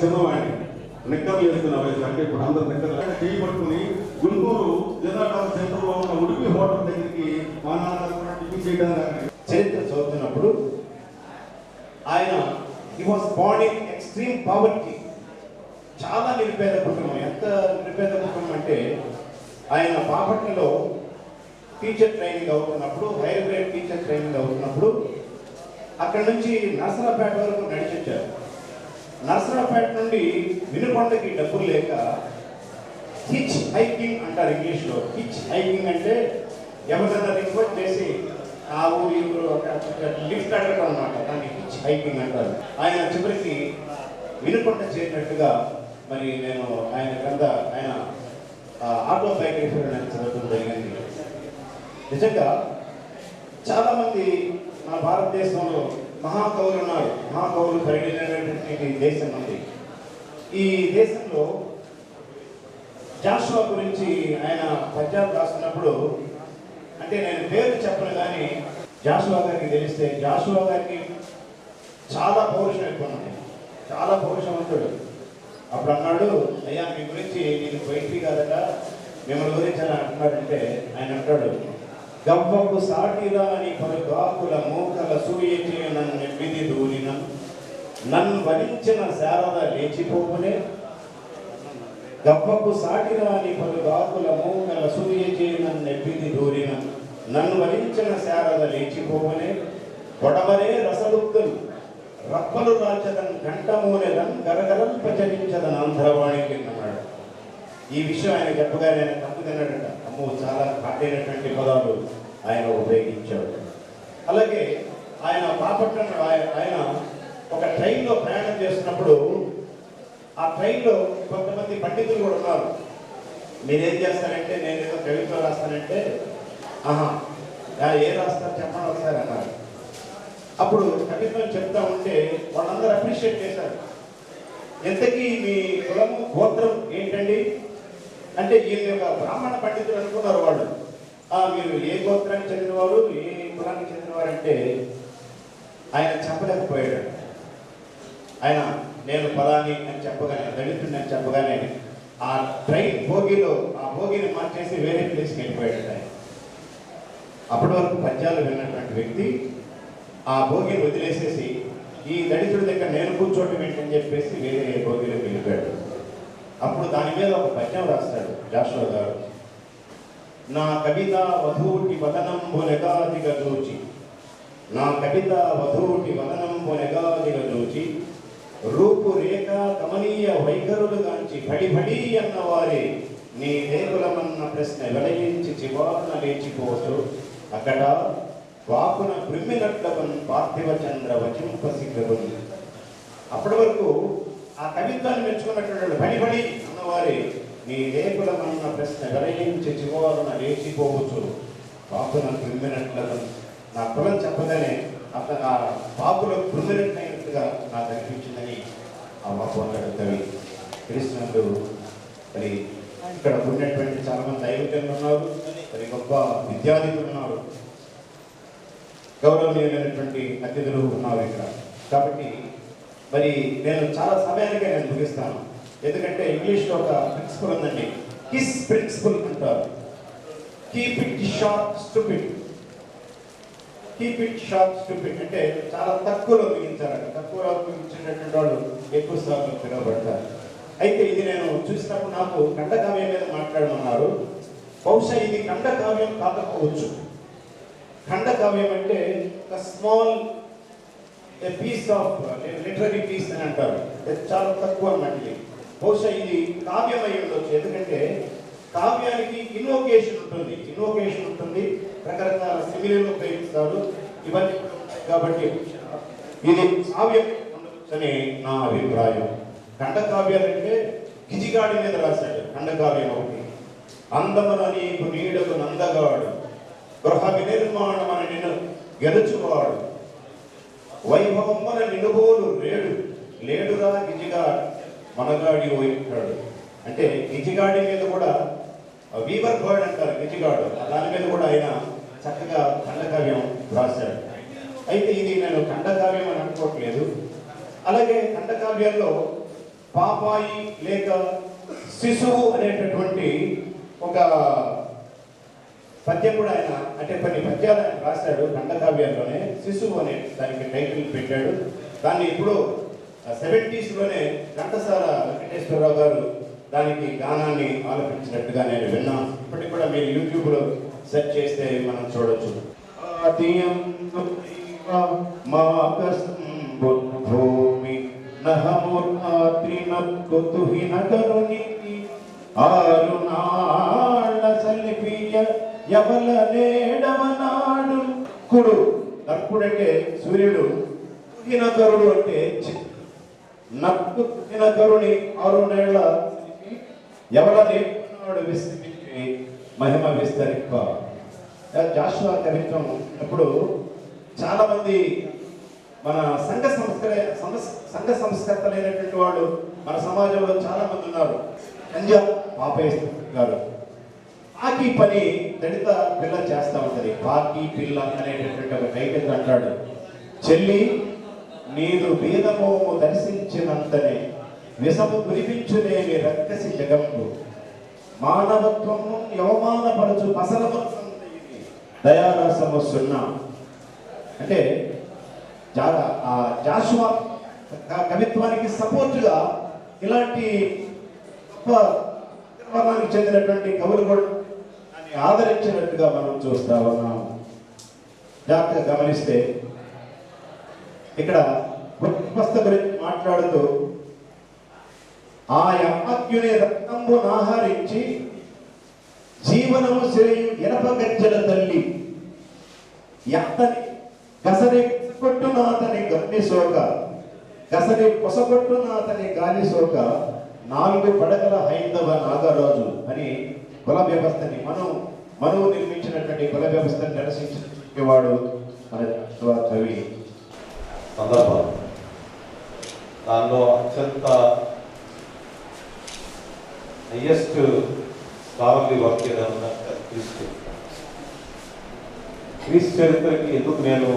చిన్నవాడిని. నిక్కర్లు వేసుకున్న వయసు అంటే ఇప్పుడు అందరు నిక్కర్లు చేయి పట్టుకుని గుంటూరు జిల్లా డాక్టర్ సెంటర్లో ఉన్న ఉడిపి హోటల్ దగ్గరికి మా నాన్న టిఫిన్ చేయడానికి చరిత్ర చదువుతున్నప్పుడు ఆయన హీ వాస్ బాండ్ ఇన్ ఎక్స్ట్రీమ్ పావర్టీ చాలా నిరుపేద కుటుంబం. ఎంత నిరుపేద కుటుంబం అంటే ఆయన బాపట్లలో టీచర్ ట్రైనింగ్ అవుతున్నప్పుడు హైయర్ గ్రేడ్ టీచర్ ట్రైనింగ్ అవుతున్నప్పుడు అక్కడ నుంచి నర్సరాపేట వరకు నడిచొచ్చారు నర్సరాపేట నుండి వినుకొండకి డబ్బులు లేక హిచ్ హైకింగ్ అంటారు ఇంగ్లీష్లో. హిచ్ హైకింగ్ అంటే ఎవరైనా రిక్వెస్ట్ చేసి ఆ ఊరు ఈ ఊరు లిఫ్ట్ అడగడం అనమాట దాన్ని హిచ్ హైకింగ్ అంటారు. ఆయన చివరికి వినుకొండ చేరినట్టుగా మరి నేను ఆయన కింద ఆయన ఆటో బయోగ్రఫీ నేను చదవడం జరిగింది. నిజంగా చాలామంది మన భారతదేశంలో మహాకవులు ఉన్నారు మహాకవులు పరిగణించినటువంటి దేశం ఉంది. ఈ దేశంలో జాషువా గురించి ఆయన పద్యాలు రాస్తున్నప్పుడు అంటే నేను పేరు చెప్పను కానీ జాషువా గారికి తెలిస్తే జాషువా గారికి చాలా పౌరుషం ఎక్కువ చాలా పౌరుషవంతుడు. అప్పుడు అన్నాడు అయ్యా మీ గురించి నేను పోయిట్రీ కాదట మిమ్మల్ని గురించి అని అంటున్నాడంటే ఆయన అంటాడు గవ్వకు సాటిరా అని పలు గాకుల మూకల సూయచి నన్ను విధి దూరిన నన్ను వరించిన శారద లేచిపోవునే. గవ్వకు సాటిరాని పలు గాకుల మోకల సూయచే నన్ను నెప్పిది దూరిన నన్ను వరించిన శారద లేచిపోవునే. గొడవరే రసలుక్తులు రప్పలు రాచదన్ కంఠమూనెదన్ గరగరంపచరించదన్ ఆంధ్రవాణి అన్నాడు ఈ విషయం ఆయన చెప్పగానే ఆయన తప్పు తిన్నాడట. అమ్మో చాలా ఘాటైనటువంటి పదాలు ఆయన ఉపయోగించాడు అలాగే ఆయన బాపట్నం ఆయన ఆయన ఒక ట్రైన్లో ప్రయాణం చేస్తున్నప్పుడు ఆ ట్రైన్లో కొంతమంది పండితులు కూడా ఉన్నారు. మీరేం చేస్తారంటే నేను ఏదో కవిత్వం రాస్తానంటే ఆహా ఏ రాస్తారు చెప్పండి ఒకసారి అన్నారు. అప్పుడు కవిత్వం చెప్తా ఉంటే వాళ్ళందరూ అప్రిషియేట్ చేశారు. ఎంతకీ మీ కులము గోత్రం ఏంటండి? అంటే ఈయన యొక్క బ్రాహ్మణ పండితులు అనుకున్నారు వాళ్ళు. మీరు ఏ గోత్రానికి చెందినవారు ఏ కులానికి చెందినవారు అంటే ఆయన చెప్పలేకపోయాడు. ఆయన నేను పలాని అని చెప్పగానే దళితుడిని అని చెప్పగానే ఆ ట్రైన్ భోగిలో ఆ భోగిని మార్చేసి వేరే ప్లేస్కి వెళ్ళిపోయాడు ఆయన. అప్పటి వరకు పద్యాలు విన్నటువంటి వ్యక్తి ఆ భోగిని వదిలేసేసి ఈ దళితుడి దగ్గర నేను కూర్చోవటం ఏంటని చెప్పేసి వేరే భోగిలోకి వెళ్ళిపోయాడు. అప్పుడు దాని మీద ఒక పద్యం రాస్తాడు జాషో గారు. నా కవిత వధూటి వదనం నెగాదిగ దోచి నా కవిత వధూటి వదనం నెగాదిగ దోచి రూపు రేఖ కమనీయ వైఖరులు గాంచి భడి భడి అన్నవారే. నీ దేవులమన్న ప్రశ్న వెలయించి చివారున లేచిపోతూ అక్కడ వాకున బ్రిమ్మినట్లవన్ పార్థివ చంద్ర వచింపసిగరుని అప్పటి వరకు ఆ కవిత్వాన్ని మెచ్చుకున్నటువంటి వాళ్ళు అన్నవారి నీ రేకులమన్న ప్రశ్న వెలయించి చివారున లేచిపోవచ్చు. నన్ను కృమ్మినట్లుగా నా కులం చెప్పగానే అతను ఆ పాపులో కృమ్మినట్లయినట్టుగా నాకు అనిపించిందని ఆ వాపు అన్నాడు కవి. కృష్ణుడు మరి ఇక్కడ ఉన్నటువంటి చాలా మంది దైవజనులు ఉన్నారు మరి గొప్ప విద్యార్థులు ఉన్నారు. గౌరవనీయులైనటువంటి అతిథులు ఉన్నారు ఇక్కడ. కాబట్టి మరి నేను చాలా సమయానికే నేను ముగిస్తాను. ఎందుకంటే ఇంగ్లీష్లో ఒక ప్రిన్సిపల్ ఉందండి. కిస్ ప్రిన్సిపల్ అంటారు. Keep it short stupid keep it short stupid అంటే చాలా తక్కువలో మిగించాలంట తక్కువలో మిగించేటటువంటి వాళ్ళు ఎక్కువ సార్లు తినబడతారు అయితే ఇది నేను చూసినప్పుడు నాకు ఖండకావ్యం మీద మాట్లాడమన్నారు. బహుశా ఇది ఖండకావ్యం కాకపోవచ్చు. ఖండకావ్యం అంటే ఒక small piece of literary piece అని అంటారు. చాలా తక్కువ అన్నమాట ఇది. బహుశా ఇది కావ్యం ఉండొచ్చు ఎందుకంటే కావ్యానికి ఇన్వోకేషన్ ఉంటుంది. ఇన్వోకేషన్ ఉంటుంది. రకరకాల సిమిలీలు ఉపయోగిస్తారు. ఇవన్నీ కాబట్టి ఇది కావ్యం అని నా అభిప్రాయం. ఖండకావ్యాలంటే గిజిగాడి మీద రాశాడు ఖండకావ్యం ఒకటి. అందమున నీకు నీడకు నందగాడు. గృహ వినిర్మాణమని నిన్ను గెలుచుకోవాడు వైభవమ్మన నిలుబోలు లేడు. లేడురా గిజిగా మనగాడి పోయింటాడు అంటే గిజిగాడి మీద కూడా వీవర్ బర్డ్ అంటారు గిజిగాడు. దాని మీద కూడా ఆయన చక్కగా ఖండకావ్యం రాశాడు. అయితే ఇది నేను ఖండకావ్యం అని అనుకోవట్లేదు. అలాగే ఖండకావ్యంలో పాపాయి లేక శిశువు అనేటటువంటి ఒక పద్యం కూడా ఆయన అంటే కొన్ని పద్యాలు ఆయన రాశాడు ఖండకావ్యంలోనే శిశువు అనే దానికి టైటిల్ పెట్టాడు. దాన్ని ఇప్పుడు సెవెంటీస్లోనే ఘంటసాల వెంకటేశ్వరరావు గారు దానికి గానాన్ని ఆలపించినట్టుగా నేను విన్నాను. ఇప్పటికి కూడా మీరు యూట్యూబ్లో సెర్చ్ చేస్తే మనం చూడొచ్చు. భూమి నహమురాత్రి నగరుని ఆరు నా ఎవల నేడవనాడు కుడు. నక్కుడంటే సూర్యుడు దినకరుడు అంటే చి- నక్కు దినకరుని ఆరు నేళ్ళ ఎవల నేడు విస్తరించి మహిమ విస్తరింప జాషువా కవిత్వం అప్పుడు చాలా మంది మన సంఘ సంస్కర సంఘ- సంస్కర్తలైనటువంటి వాళ్ళు మన సమాజంలో చాలా మంది ఉన్నారు. సంజా పాపయ్య గారు. పాకి పని దళిత పిల్ల చేస్తా ఉంటది. పాకి పిల్ల అనేటటువంటి ఒక టైటిల్ అంటాడు. చెల్లి నీదు వేదము దర్శించినంతనే విషము కురిపించునేమి రక్కసి జగంబు. మానవత్వము యవమానపరచు పసలము దయారసము సున్నా. అంటే జా- ఆ జాషువా కవిత్వానికి సపోర్టుగా ఇలాంటి గొప్ప చెందినటువంటి కవులు కూడా ఆదరించినట్టుగా మనం చూస్తా. ఉన్నాం జాగ్రత్తగా గమనిస్తే ఇక్కడ వ్యవస్థ గురించి మాట్లాడుతూ ఆ యమ్మత్యుని రక్తంబు ఆహరించి జీవనము శ్రేయు ఇనప గజ్జల తల్లి. ఎంతని గసరి కొట్టునాతని గన్ని సోక గసరి పొసగొట్టునాతని గాలి సోక నాలుగు పడగల హైందవ నాగరాజు అని కుల వ్యవస్థని మనం మనం నిర్మించినటువంటి కుల వ్యవస్థను నిరసించినటువంటి వాడు మన కవి. సందర్భం దానిలో అత్యంత హయ్యెస్ట్ స్కాలర్లీ వర్క్ ఏదైనా క్రీస్తు. క్రీస్తు చరిత్రకి ఎందుకు నేను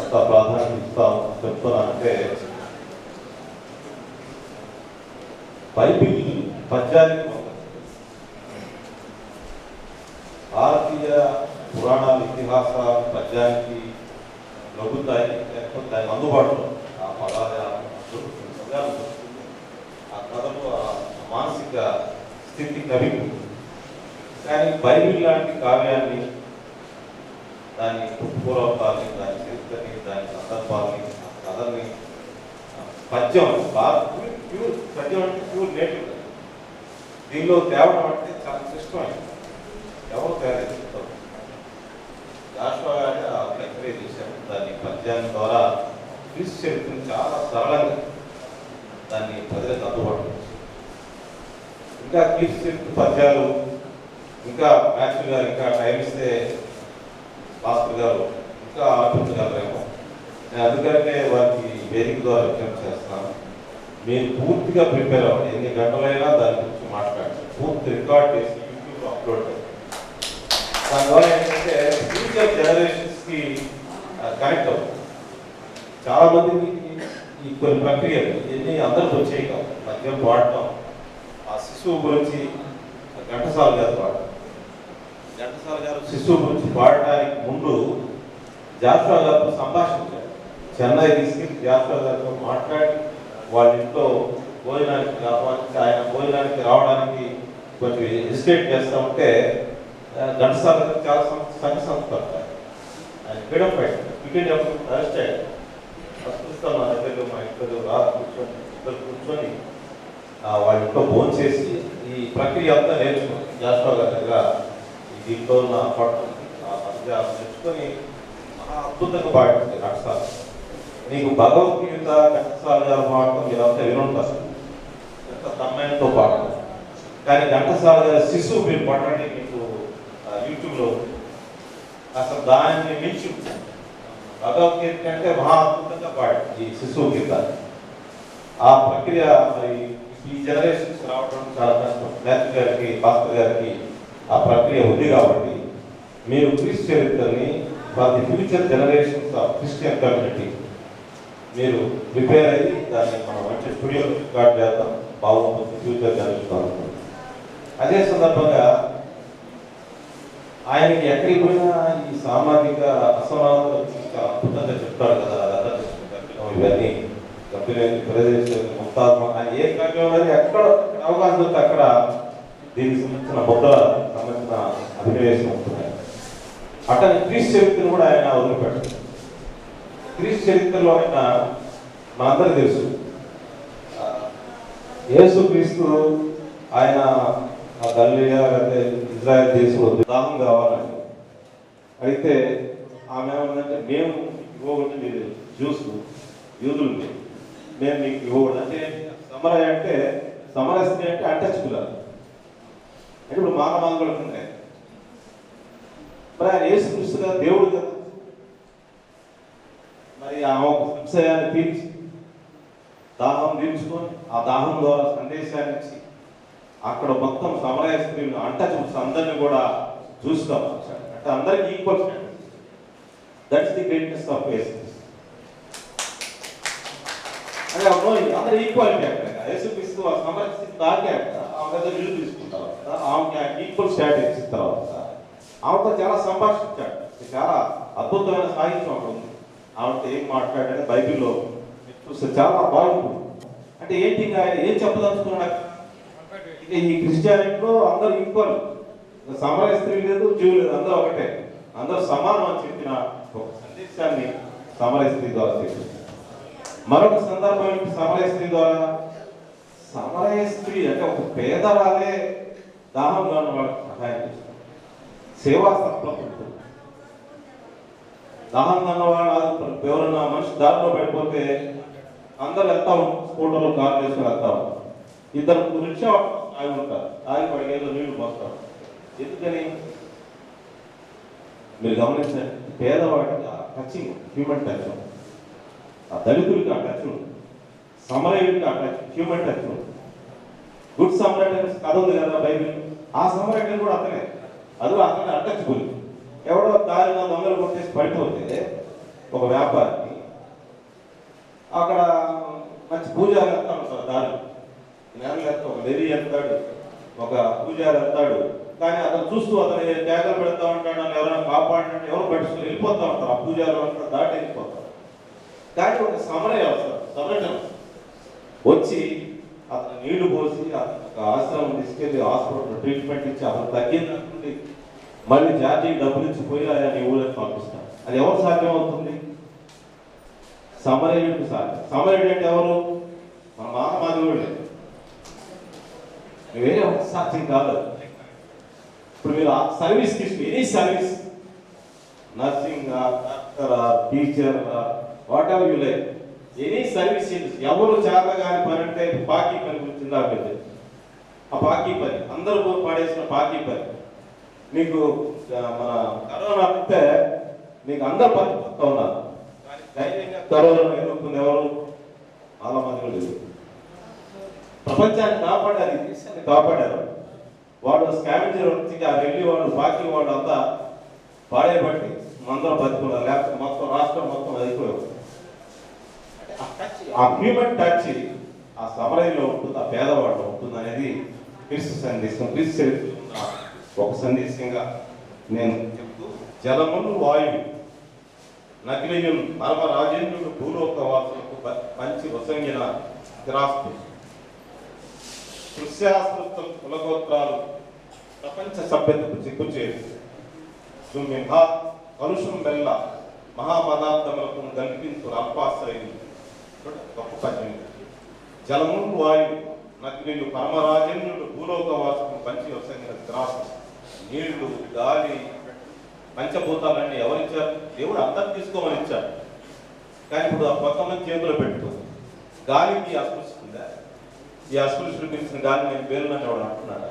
అంత ప్రాధాన్యత ఇస్తాను? చెప్తున్నానంటే బైబిల్ పద్యానికి ఒక భారతీయ పురాణాల ఇతిహాస పద్యానికి లొగుతాయి లేకపోతే దానికి అందుబాటులో ఆ పదాలు ఆ కథలో ఆ ఆ మానసిక స్థితి కవికి ఉంటుంది. కానీ బైబిల్ లాంటి కావ్యాన్ని దాని పూర్వకాలని దాని చరిత్రని దాని సందర్భాలని ఆ కథల్ని పద్యం ప్యూర్ ప్యూర్ పద్యం అంటే ప్యూర్ నేటివ్ దీనిలో తేవడం అంటే చాలా క్లిష్టమైంది ఎవరు తయారు చేస్తారు రాష్ట్ర ప్రక్రియ ఆ ఎంకరేజ్ చేశారు దాన్ని పద్యాన్ని ద్వారా క్రీస్తు చరిత్రను చాలా సరళంగా దాన్ని ప్రజలకు అందుబాటు ఇంకా క్రీస్తు చరిత్ర పద్యాలు ఇంకా మ్యాథ్యూ గారు ఇంకా టైం ఇస్తే మాస్టర్ గారు ఇంకా ఆలోచించగలరేమో నేను అందుకనే వారికి వేదిక ద్వారా విజ్ఞప్తి చేస్తాను మీరు పూర్తిగా ప్రిపేర్ అవ్వండి ఎన్ని గంటలైనా దాని గురించి మాట్లాడండి పూర్తి రికార్డ్ చేసి యూట్యూబ్లో అప్లోడ్ చేయండి దానివల్ల ఏంటంటే ఫ్యూచర్ జనరేషన్స్కి కనెక్ట్ అవుతుంది. చాలా మందికి ఈ కొన్ని ప్రక్రియలు ఇవన్నీ అందరికి వచ్చేవి కావు. మద్యం వాడటం ఆ శిశువు గురించి ఘంటసాల గారు వాడటం ఘంటసాల గారు శిశువు గురించి పాడటానికి ముందు జాఫ్రా గారితో సంభాషించారు. చెన్నై తీసుకెళ్ళి జాఫ్రా గారితో మాట్లాడి వాళ్ళ ఇంట్లో భోజనానికి రావడానికి ఆయన భోజనానికి రావడానికి కొంచెం హెసిటేట్ చేస్తూ ఉంటే ఘంటసాల చాలా సంఘ సంస్థ ఆయన ఫ్రీడమ్ ఫైట్ క్రికెట్ అరెస్ట్ అయ్యాడు నా దగ్గర మా ఇంట్లో రా కూర్చొని ఇద్దరు కూర్చొని వాళ్ళ ఇంట్లో ఫోన్ చేసి ఈ ప్రక్రియ అంతా నేర్చుకుని జాస్వా గారి దగ్గర దీంట్లో ఉన్న పట్టు నేర్చుకొని అద్భుతంగా పాడుతుంది ఘంటసాల నీకు భగవద్గీత ఘంటసాల గారు పాడటం మీరంతా వినుంటారు ఎంత తమ్మయంతో పాడటం కానీ ఘంటసాల గారి శిశువు మీరు పట్టండి మీకు యూట్యూబ్లో అసలు దాన్ని మించి భగవద్గీత అంటే మహా అద్భుతంగా పాడు ఈ శిశువు గీత. ఆ ప్రక్రియ మరి ఈ జనరేషన్స్ రావడం చాలా కష్టం. నేత గారికి భాస్కర్ గారికి ఆ ప్రక్రియ ఉంది కాబట్టి మీరు క్రీస్ చరిత్రని ప్రతి future generations of Christian community మీరు ప్రిపేర్ అయ్యి దాన్ని మనం మంచి స్టూడియో రికార్డ్ చేద్దాం. బాగుంటుంది. ఫ్యూచర్ జనరేషన్ అదే సందర్భంగా ఆయనకి ఎక్కడికి పోయినా ఈ సామాజిక అసమానత గురించి అద్భుతంగా చెప్తాడు కదా అదంతా చెప్తుంటారు. ఇవన్నీ కంపెనీ ప్రదేశం ముక్తాత్మ ఆయన ఏ కార్యక్రమం ఎక్కడ అవకాశం వస్తే అక్కడ దీనికి సంబంధించిన ముద్ర సంబంధించిన అభినవేశం ఉంటున్నాయి అతని క్రీస్తు చరిత్రను కూడా ఆయన వదిలిపెట్టారు. క్రీస్తు చరిత్రలో ఆయన మనందరికీ తెలుసు. ఆ, యేసు క్రీస్తు ఆయన ఆ గల్లియా లేకపోతే ఇజ్రాయల్ దేశంలో దాహం కావాలని అయితే ఆమె ఏమందంటే మేము ఇవ్వకుండా మీరు జ్యూస్ యూదులు మీరు. మేము మీకు ఇవ్వకూడదు అంటే సమర అంటే సమరస్తి అంటే అటచ్చుకుల అంటే ఇప్పుడు మాన మాంగళం ఉన్నాయి మరి ఆయన యేసు క్రీస్తుగా దేవుడు కదా. మరి ఆ ఒక సంశయాన్ని తీర్చి దాహం తీర్చుకొని ఆ దాహం ద్వారా సందేశాన్ని ఇచ్చి అక్కడ మొత్తం సమరయ స్త్రీలు అంట చూసి అందరిని కూడా చూస్తాం. అంటే అందరికి equal that's the greatness of అదే అందరు ఈక్వాలిటీ అక్కడ. యేసుక్రీస్తు ఆ సమరయ స్థితి దాటి అక్కడ. ఆమె దగ్గర ఇల్లు తీసుకుంటారు ఆమెకి ఈక్వల్ స్టాటస్ ఇచ్చిన తర్వాత ఆమెతో చాలా సంభాషించాడు. చాలా అద్భుతమైన సాహిత్యం అక్కడ ఉంది. ఆమెతో ఏం మాట్లాడాడని బైబిల్లో చూస్తే చాలా బాగుంటుంది. అంటే ఏంటి ఏం చెప్పదలుచుకున్నాడు? ఇక ఈ క్రిస్టియానిటీలో అందరూ ఈక్వల్ సమరయ స్త్రీ లేదు జీవు లేదు అందరూ ఒకటే. అందరూ సమానం అని చెప్పిన ఒక సందేశాన్ని సమరయ స్త్రీ ద్వారా తెలిసింది మరొక సందర్భం సమరయ స్త్రీ ద్వారా? సమరయ స్త్రీ అంటే ఒక పేదరాలే దాహంలో ఉన్న వాళ్ళకి సహాయం చేస్తారు. సేవా సత్వం ఉంటుంది. దాహంగా ఉన్న ఎవరన్నా మనిషి దారిలో పడిపోతే అందరు వెళ్తాం స్కూటర్లో కార్ చేసుకుని వెళ్తాం. ఇద్దరు రిక్షా ఆగి ఉంటారు ఆగి వాడికి ఏదో నీళ్ళు పోస్తారు ఎందుకని? మీరు గమనించిన పేదవాడికి ఆ టచింగ్ హ్యూమన్ టచ్ ఆ దళితుడికి ఆ టచ్ సమరయుడికి ఆ టచ్ హ్యూమన్ టచ్ గుడ్ సమ్రాట్ అనే కథ ఉంది కదా బైబిల్? ఆ సమ్రాట్ కూడా అతనే. అది అతనే అటచ్బుల్ ఎవడో దారిన దొంగలు కొట్టేసి పడిపోతే ఒక వ్యాపారి అక్కడ మంచి పూజారి వెళ్తాడు ఉంటారు దారిలో. నేల వెళ్తా ఒక లెరీ ఎత్తాడు ఒక పూజారి ఎత్తాడు కానీ అతను చూస్తూ అతను త్యాగాలు పెడతా ఉంటాడు అని ఎవరైనా కాపాడినట్టు ఎవరు పట్టించుకుని వెళ్ళిపోతా ఉంటారు ఆ పూజారి అంతా దాటి వెళ్ళిపోతారు. కానీ ఒక సమరయ వస్తారు సమరయం వచ్చి అతను నీళ్ళు పోసి అతను ఒక ఆశ్రమం తీసుకెళ్ళి హాస్పిటల్ ట్రీట్మెంట్ ఇచ్చి అతను తగ్గిందనుకుంటే మళ్ళీ జాతీయ డబ్బులు ఇచ్చి పోయి ఆయన ఊళ్ళకి పంపిస్తాడు అది ఎవరు సాధ్యం అవుతుంది సమరయుడికి సాధ్యం. సమరయుడు అంటే ఎవరు? మన మానమాధవుడే వేరే ఒక సాధ్యం కాదు. ఇప్పుడు మీరు సర్వీస్ తీసుకు any service nursing doctor teacher whatever you like any service ఎవరు చేత కాని పని అంటే పాకీ పని గురించి ఇందాక ఆ పాకీ పని అందరూ పాడేసిన పాకీ పని మీకు మన కరోనా అంటే మీకు అందరు పని ఉన్నారు. ధైర్యంగా కరోనా ఎదుర్కొంది ఎవరు చాలా మంది కూడా లేదు ప్రపంచాన్ని కాపాడారు దేశాన్ని కాపాడారు. వాడు స్కావెంజర్ వచ్చి ఆ వెళ్ళి వాడు బాకీ వాడు అంతా పాడేబట్టి మందరం బతుకున్నారు. లేకపోతే మొత్తం రాష్ట్రం మొత్తం అయిపోయారు. ఆ హ్యూమన్ టచ్ ఆ సమరయంలో ఉంటుంది ఆ పేదవాడిలో ఉంటుంది అనేది క్రీస్తు సందేశం. క్రీస్తు చరిత్రలో ఒక సందేశంగా నేను చెప్తూ జలములు వాయువు నకిలీయులు పరమ రాజేంద్రుడు భూలోక వాసులకు మంచి వసంగిన స్థిరాస్తు కృష్యాస్త్రుతులు కులగోత్రాలు ప్రపంచ సభ్యతకు చిక్కుచేరు సుమిహ కలుషం వెల్ల మహాపదార్థములకు కల్పించు అల్పాశ్రయం గొప్ప పద్యం. జలము వాయువు నగ్నిలు పరమరాజన్యుడు భూలోక వాసుకు పంచి వసంగిన స్థిరాస్తు నీళ్ళు గాలి పంచభూతాలన్నీ ఎవరిచ్చారు? దేవుడు అందరు తీసుకోమని ఇచ్చారు కానీ ఇప్పుడు ఆ కొంతమంది చేతిలో పెట్టుకుంది గాలికి అస్పృశిస్తుందా ఈ అస్పృశ్యుడు పిలిచిన గాలి నేను పేరునని ఎవడు అంటున్నాడా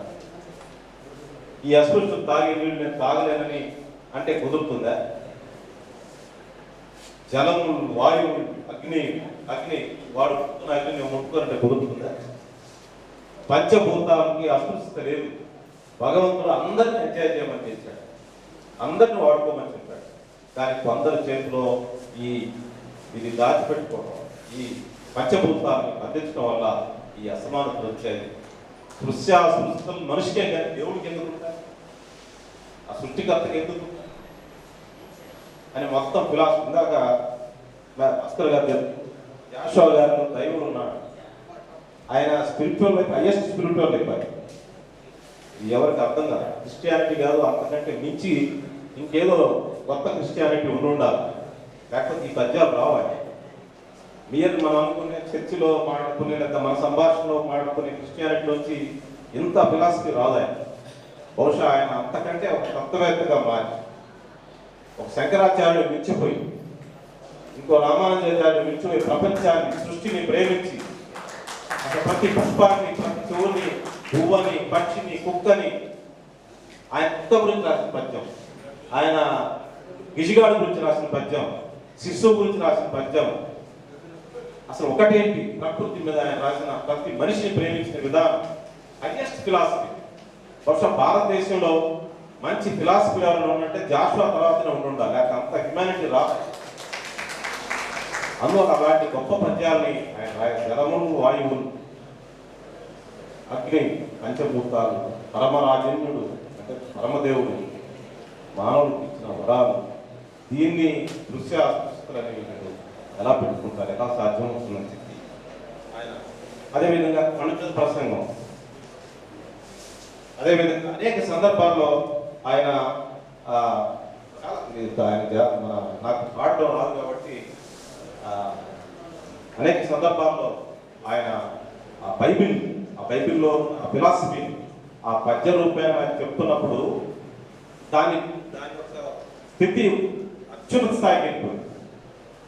ఈ అస్పృశ్యుడు తాగే నీళ్ళు నేను తాగలేనని అంటే కుదురుతుందా? జలము వాయువు అగ్ని అగ్ని వాడు పుట్టిన అగ్ని నేను ముట్టుకోనంటే కుదురుతుందా? పంచభూతాలకి అస్పృశ్యత లేదు. భగవంతుడు అందరిని ఎంజాయ్ చేయమని చేశాడు అందరిని వాడుకోమని చెప్పాడు. కానీ కొందరి చేతిలో ఈ ఇది దాచిపెట్టుకోవడం ఈ పంచభూతాన్ని అందించడం వల్ల ఈ అసమానతలు వచ్చాయి సృష్టి సృష్టిలు మనిషికే కానీ దేవుడికి ఎందుకు ఉంటాయి ఆ సృష్టికర్తకి ఎందుకు అని మొత్తం ఫిలాస్ ఇందాక భాస్కర్ గారు చెప్పారు. గారు దైవుడు ఉన్నాడు. ఆయన spiritual life highest spiritual life ఆయన ఎవరికి అర్థం కాదు. క్రిస్టియానిటీ కాదు అంతకంటే మించి ఇంకేదో కొత్త క్రిస్టియానిటీ ఉండి ఉండాలి. లేకపోతే ఈ పద్యాలు రావాలి మీరు మనం అనుకునే చర్చిలో మాట్లాడుకునే లేదా మన సంభాషణలో మాట్లాడుకునే క్రిస్టియానిటీలోంచి ఇంత ఫిలాసఫీ రాదు ఆయన బహుశా ఆయన అంతకంటే ఒక తత్వవేత్తగా మారి. ఒక శంకరాచార్యుడు మించిపోయి ఇంకో రామానుజాచార్యుడు మించిపోయి ప్రపంచాన్ని సృష్టిని ప్రేమించి అసలు ప్రతి పుష్పాన్ని ప్రతి చెవుని పువ్వని పక్షిని కుక్కని ఆయన కుక్క గురించి రాసిన పద్యం ఆయన గిజిగాడు గురించి రాసిన పద్యం శిశువు గురించి రాసిన పద్యం అసలు ఒకటేంటి? ప్రకృతి మీద ఆయన రాసిన ప్రతి మనిషిని ప్రేమించిన విధానం. హైయెస్ట్ ఫిలాసఫీ బహుశా భారతదేశంలో మంచి ఫిలాసఫీ ఎవరైనా ఉన్నట్టే జాషువా తర్వాతనే ఉండాలి లేక అంత హ్యుమానిటీ రాదు. అందువల్ల అలాంటి గొప్ప పద్యాల్ని ఆయన రాయ జలములు వాయువులు అగ్ని పంచభూతాలు పరమరాజన్యుడు అంటే పరమదేవుడు మానవుడికి ఇచ్చిన వరాలు. దీన్ని దృశ్య దృశ్యాలని వీళ్ళు ఎలా పెట్టుకుంటారు ఎలా సాధ్యమవుతుందని చెప్పి. ఆయన అదేవిధంగా కణుజ ప్రసంగం. అదేవిధంగా అనేక సందర్భాల్లో ఆయన ఆయన మన నాకు పాడడం రాదు కాబట్టి అనేక సందర్భాల్లో ఆయన ఆ బైబిల్ ఆ బైబిల్లో ఆ ఫిలాసఫీ ఆ పద్య రూపాయలు ఆయన చెప్తున్నప్పుడు దాని దాని యొక్క స్థితి అత్యున్నత స్థాయికి వెళ్ళిపోయింది.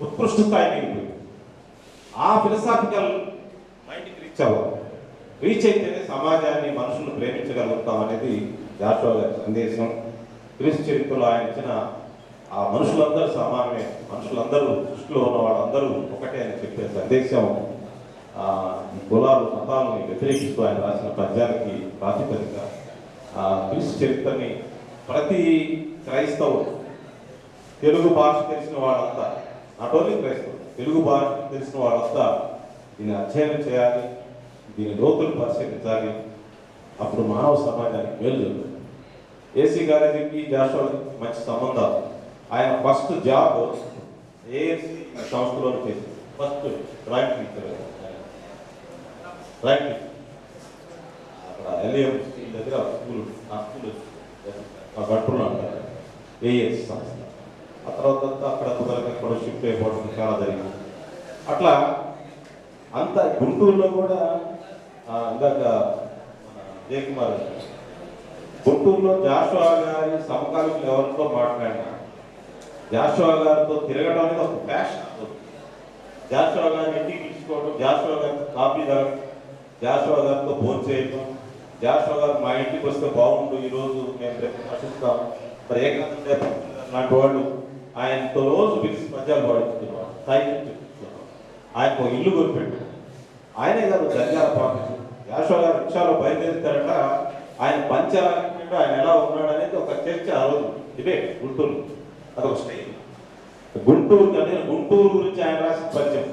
ఉత్కృష్ట స్థాయికి ఆ ఫిలసాఫికల్ మైండ్కి రీచ్ అవ్వాలి. రీచ్ అయితేనే సమాజాన్ని మనుషులను ప్రేమించగలుగుతాం అనేది జాషువా గారి సందేశం. క్రీస్తు చరిత్రలో ఆయన ఇచ్చిన ఆ మనుషులందరూ సమానమే. మనుషులందరూ దృష్టిలో ఉన్న వాళ్ళందరూ ఒకటే అని చెప్పే సందేశం కులాలు మతాలని వ్యతిరేకిస్తూ ఆయన రాసిన పద్యానికి ప్రాతిపదిక. ఆ, క్రీస్తు చరిత్రని ప్రతి క్రైస్తవు తెలుగు భాష తెలిసిన వాళ్ళంతా నాట్ ఓన్లీ క్రైస్తవులు. తెలుగు భాష తెలిసిన వాళ్ళంతా దీన్ని అధ్యయనం చేయాలి. దీని లోతులు పరిశీలించాలి. అప్పుడు మానవ సమాజానికి మేలు జరుగుతుంది. ఏసీ గారికి జాషువాకి మంచి సంబంధాలు. ఆయన ఫస్ట్ జాబ్ ఏఎస్సీ సంస్థలో చేసింది. First drawing teacher. Drawing teacher. అక్కడ ఎల్ఏఎం స్కూల్ దగ్గర స్కూల్ ఆ స్కూల్ ఆ గట్టులో ఉంటారు. ఏఎస్ సంస్థ. ఆ తర్వాత అంతా అక్కడ కుదరక కూడా షిఫ్ట్ అయిపోవడం చాలా జరిగింది. అట్లా అంత గుంటూరులో కూడా ఇందాక జయకుమార్ గుంటూరులో జాషువా గారి సమకాలీకులు ఎవరితో మాట్లాడినా జాషువా గారితో తిరగడం అనేది ఒక ఫ్యాషన్ జాషువా గారిని ఇంటికి పిలుచుకోవడం జాషువా గారితో కాఫీ తాగడం జాషువా గారితో భోజనం చేయడం జాషువా గారు మా ఇంటికి వస్తే బాగుండు ఈ రోజు మేము రేపు ఆశిస్తాం మరి లాంటి వాళ్ళు ఆయనతో రోజు పిలిచి పద్యాలు పాడుతున్నారు సాహిత్యం చెప్తున్నారు ఆయనకు ఒక ఇల్లు కొనిపెట్టు ఆయనే కాదు జంగాల పాప యాశ్వ గారు రిక్షాలో బయలుదేరుతారట. ఆయన పంచాలంటే ఆయన ఎలా ఉన్నాడు అనేది ఒక చర్చ ఆ రోజు. ఇదే గుంటూరు. అదొక స్టైల్. గుంటూరు అంటే గుంటూరు గురించి ఆయన రాసిన పద్యం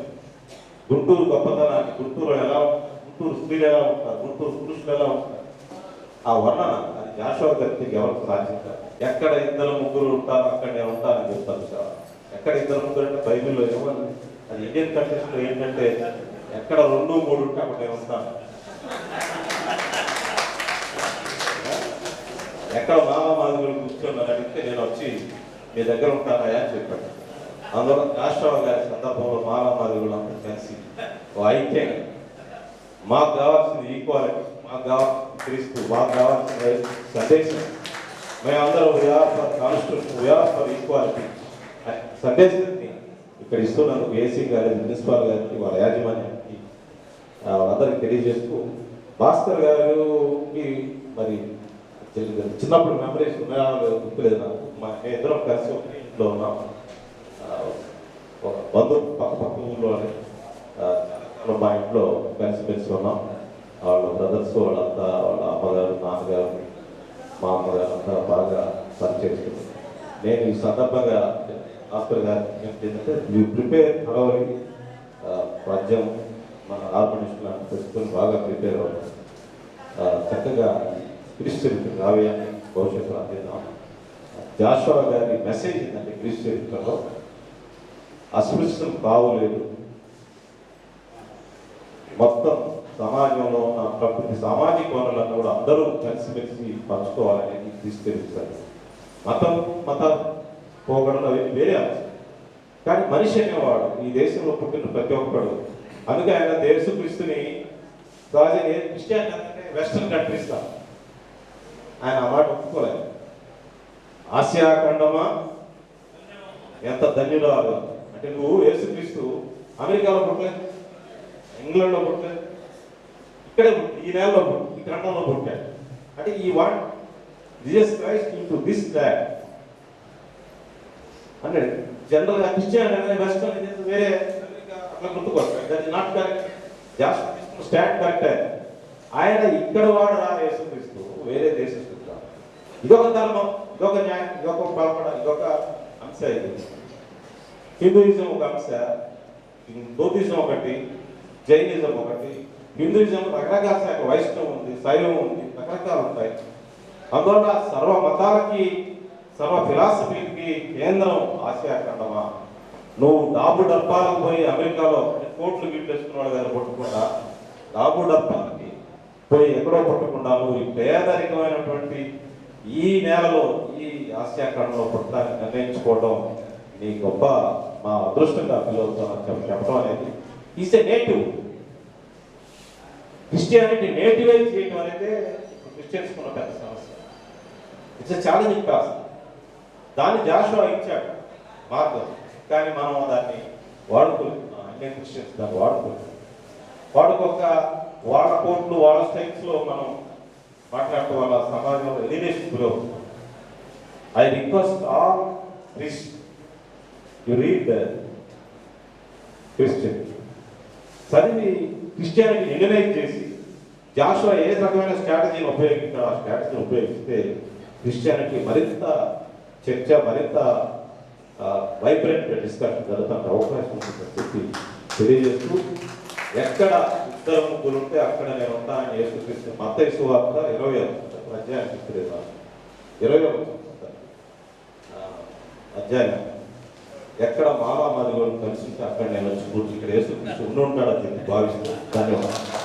గుంటూరు గొప్పతనాన్ని గుంటూరు ఎలా గుంటూరు స్త్రీలు ఎలా ఉంటారు? గుంటూరు పురుషులు ఎలా ఉంటారు? ఆ వర్ణన అది జాషువా గారికి ఎవరికి సాధించారు? ఎక్కడ ఇద్దరు ముగ్గురు ఉంటారు అక్కడే ఉంటారని చెప్తారు సార్. ఎక్కడ ఇద్దరు ముగ్గురు అంటే బైబిల్లో ఏమని అది ఇండియన్ కంట్రీస్లో ఏంటంటే ఎక్కడ రెండు మూడు ఉంటే అక్కడ నేను ఉంటాను ఎక్కడ మామామాదిగులు కూర్చొని అడిగితే నేను వచ్చి మీ దగ్గర ఉంటానయా అని చెప్పాడు. అందువల్ల రాష్ట్రవ గారి సందర్భంలో మామామాదిగులు అంతా కలిసి ఓ ఐక్యంగా మాకు కావాల్సింది ఈక్వాలిటీ క్రీస్తు మాకు కావాల్సిన సందేశం. మేమందరం we are for constitution we are for equality సందేశాన్ని ఇక్కడ ఇస్తున్నందుకు ఏసీ గారి ప్రిన్సిపాల్ గారికి వాళ్ళ యాజమాన్యానికి వాళ్ళందరికీ తెలియజేస్తూ భాస్కర్ గారికి మరి చిన్నప్పుడు మెమరీస్ ఉన్నాయా? గుర్తులేదు? నాకు మా ఇద్దరం కలిసి ఒక ఇంట్లో ఉన్నాం. ఆ, ఒక పక్క పక్క ఊళ్ళో మా ఇంట్లో కలిసి పెంచుకున్నాం ఉన్నాం. వాళ్ళ బ్రదర్స్ వాళ్ళంతా వాళ్ళ అమ్మగారు నాన్నగారు మా అమ్మగారు అంతా బాగా పనిచేస్తుంది నేను ఈ సందర్భంగా ఆస్కర్ గారు ఏంటంటే యూ ప్రిపేర్ హడవలి పద్యం మన హార్మోనిస్ట్ లాంటి బాగా ప్రిపేర్ అవ్వాలి చక్కగా క్రిస్టియన్ కావ్యాన్ని భవిష్యత్తులో అందిద్దాం జాషువా గారి మెసేజ్ ఏంటంటే క్రిస్టియన్లో అస్పృశ్యం బాగోలేదు. మొత్తం సమాజంలో ఉన్న ప్రకృతి సామాజిక వనరులను కూడా అందరూ కలిసిమెలిసి పంచుకోవాలని తీసుకెళ్తారు మతం మత పోగడలు అవి వేరే అంశం కానీ మనిషి అనేవాడు ఈ దేశంలో పుట్టిన ప్రతి ఒక్కడు. అందుకే ఆయన దేశక్రీస్తుని సహజంగా ఏ క్రిస్టియన్ అంటే వెస్ట్రన్ కంట్రీస్ ఆయన ఆ మాట ఒప్పుకోలేదు. ఆసియా ఖండమా? ఎంత ధన్యురాలు. అంటే నువ్వు యేసుక్రీస్తు అమెరికాలో పుట్టలేదు. ఇంగ్లాండ్లో పుట్టలేదు. ఇక్కడే ఈ నెలలో ఈ ఖండంలో పుట్టారు అంటే ఈ what Jesus Christ into this land అంటే జనరల్గా క్రిస్టియన్ అనేది వెస్టర్న్ అనేది వేరే అట్లా గుర్తుకొస్తాయి that is not correct just stand correct ఆయన ఇక్కడ వాడు రా యేసుక్రీస్తు వేరే దేశస్తుడు కాదు. ఇదొక ధర్మం ఇదొక న్యాయం ఇదొక పరపడ ఇదొక అంశ ఇది. హిందూయిజం ఒక అంశ బౌద్ధిజం ఒకటి జైనిజం ఒకటి హిందూయిజం రకరకాల శాఖ వైష్ణవం ఉంది శైవం ఉంది రకరకాలు ఉంటాయి. అందువల్ల సర్వ మతాలకి సర్వ ఫిలాసఫీకి కేంద్రం ఆసియా ఖండమా. నువ్వు డాబు డబ్బాలకు పోయి అమెరికాలో కోట్లు గిట్టేసుకున్న వాళ్ళు దగ్గర పట్టుకుండా డాబు డబ్బాలకి పోయి ఎక్కడో పట్టకుండా నువ్వు ఈ పేదరికమైనటువంటి ఈ నేలలో ఈ ఆసియా ఖండంలో పుట్టడానికి నిర్ణయించుకోవడం నీ గొప్ప మా అదృష్టంగా పిలువుతానని చెప్పడం అనేది. Is a native Christianity nativize చేయటం అనేది క్రిస్టియన్స్ ఉన్న పెద్ద సమస్య. ఇట్స్ ఛాలెంజింగ్ టాస్క్ దాన్ని జాషువా ఇచ్చాడు. మార్గం కానీ మనం దాన్ని వాడుకోలేదు ఇండియన్ క్రిస్టియన్స్ దాన్ని వాడుకోలేదు వాడుకోక వాళ్ళ కోట్లు వాళ్ళ స్టైల్స్లో మనం మాట్లాడటం వాళ్ళ సమాజంలో alienation గురవుతున్నాం I request all Chris you read Christian. చదివి క్రిస్టియానిటీ ఎలినైజ్ చేసి జాషువా ఏ రకమైన స్ట్రాటజీని ఉపయోగించాడో ఆ స్ట్రాటజీని ఉపయోగిస్తే క్రిస్టియానిటీ మరింత చర్చ మరింత వైబ్రెంట్ డిస్కషన్ జరుగుతున్న అవకాశం ఉంటుందని చెప్పి తెలియజేస్తూ ఎక్కడ ఇద్దరు ముగ్గురు ఉంటే అక్కడ నేను ఉంటానని యేసుక్రీస్తు మత వార్త ఇరవై అధ్యాయం చెప్తులేదు ఇరవై అధ్యాయం ఎక్కడ మాలా మరి కలిసి ఉంటే అక్కడ నేను వచ్చి కూర్చుని ఇక్కడ యేసుక్రీస్తు ఉండి ఉంటాడని చెప్పి భావిస్తాను ధన్యవాదాలు.